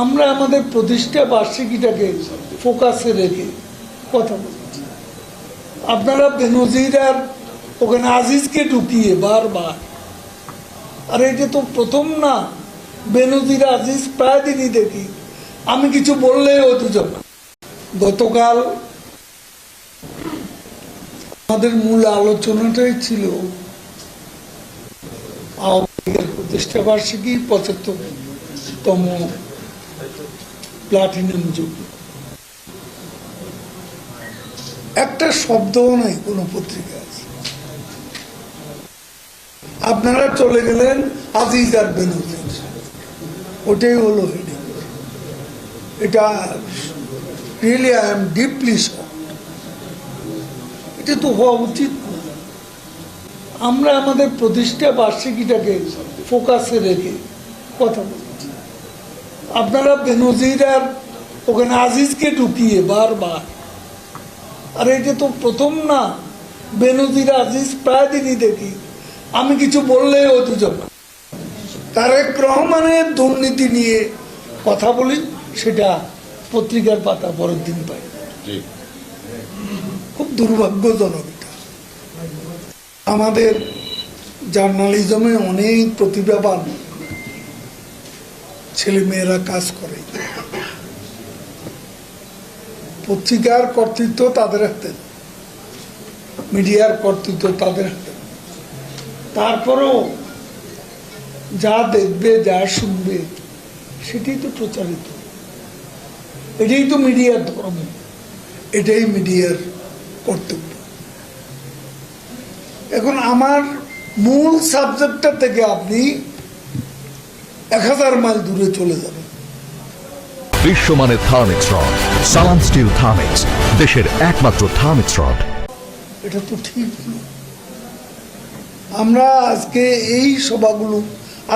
আমরা আমাদের প্রতিষ্ঠা বার্ষিকীটাকে ফোকাসে রেখে কথা বলছি। আপনারা বেনজির আর ওখানে আজিজকে ঢুকিয়ে বারবার, আর এটা তো প্রথম না, বেনজির আজিজ প্রায় দিনই দেখি। আমি কিছু বললে ও দুজন গতকাল আমাদের মূল আলোচনাটাই ছিল আওয়ামী লীগের প্রতিষ্ঠা বার্ষিকী পঁচাত্তরতম প্লাটিনাম যুগ একটা শব্দও নাই, কোনো পত্রিকায় আপনারা চলে গেলেন আজিজ আর ওটাই হলো হেডিং এটা রিয়েলি আই এম ডিপলি এটা তো হওয়া উচিত না। আমরা আমাদের প্রতিষ্ঠা বার্ষিকীটাকে ফোকাসে রেখে কথা বলছি আপনারা বেনজির আর ওখানে আজিজকে ঢুকিয়ে বারবার। আর এটা তো প্রথম না বেনজির আজিজ প্রায় দিনই দেখি। আমি কিছু বললে ও দুজন তারেক রহমানের দুর্নীতি নিয়ে কথা বলি সেটা পত্রিকার পাতা পরের দিন পাই। খুব দুর্ভাগ্যজনক আমাদের জার্নালিজমে অনেক প্রতিভাবান ছেলেমেয়েরা কাজ করে। পত্রিকার কর্তৃত্ব তাদের হাতে। মিডিয়ার কর্তৃত্ব তাদের হাতে। তারপরেও যা দেখবে, যা শুনবে, সেটাই তো প্রচারিত। এটাই তো মিডিয়ার ধর্ম। এটাই মিডিয়ার কর্তব্য। এখন আমার মূল সাবজেক্টটা থেকে আপনি এক হাজার মাইল দূরে চলে যাবেন বিশ্বমানের Thermex rod Salam steel Thermex দেশের একমাত্র থার্মিক্স রড। এটা তো ঠিক আমরা আজকে এই সভাগুলো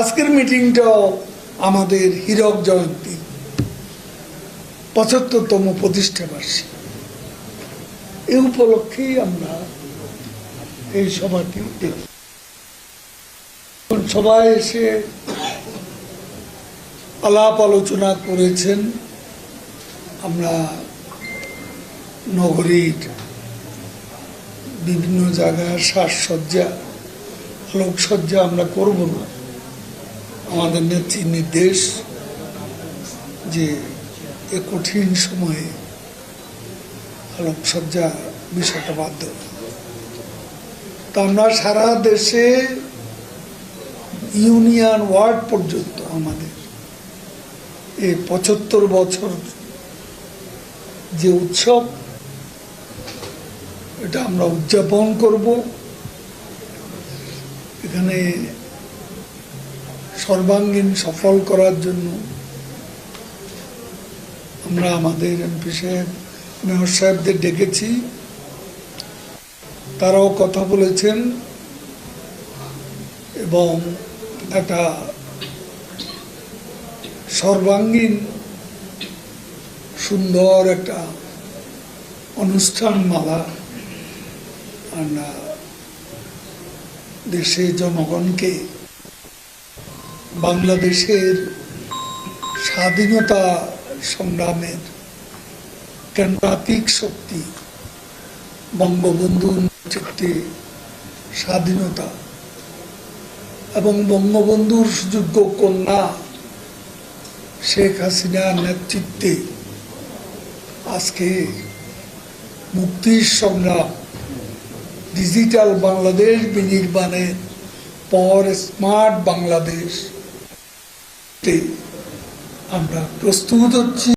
আজকের মিটিংটাও আমাদের হীরক জয়ন্তী পঁচাত্তরতম প্রতিষ্ঠা বার্ষিকী। এই উপলক্ষেই আমরা এই সভাটি সবাই এসে আলাপ আলোচনা করেছেন আমরা নগরীর বিভিন্ন জায়গায় সাজসজ্জা, আলোকসজ্জা আমরা করব না। আমাদের নেত্রীর নির্দেশ যে এ কঠিন সময়ে আলোকসজ্জা বিষয়টা বাধ্য তা আমরা সারা দেশে ইউনিয়ন ওয়ার্ড পর্যন্ত আমাদের এই পঁচাত্তর বছর যে উৎসব, এটা আমরা উদযাপন করব। এখানে সর্বাঙ্গীন সফল করার জন্য আমরা আমাদের এমপি সাহেব, মেয়র সাহেবদের ডেকেছি। তারাও কথা বলেছেন এবং একটা সর্বাঙ্গীন সুন্দর একটা অনুষ্ঠান মালা দেশের জনগণকে বাংলাদেশের স্বাধীনতা সংগ্রামের কেন্দ্রাতিক শক্তি, বঙ্গবন্ধুর নেতৃত্বে স্বাধীনতা এবং বঙ্গবন্ধুর সুযোগ্য কন্যা শেখ হাসিনার নেতৃত্বে আজকে মুক্তির সংগ্রাম, ডিজিটাল বাংলাদেশ বিনির্মাণের পর স্মার্ট বাংলাদেশ আমরা প্রস্তুত হচ্ছি।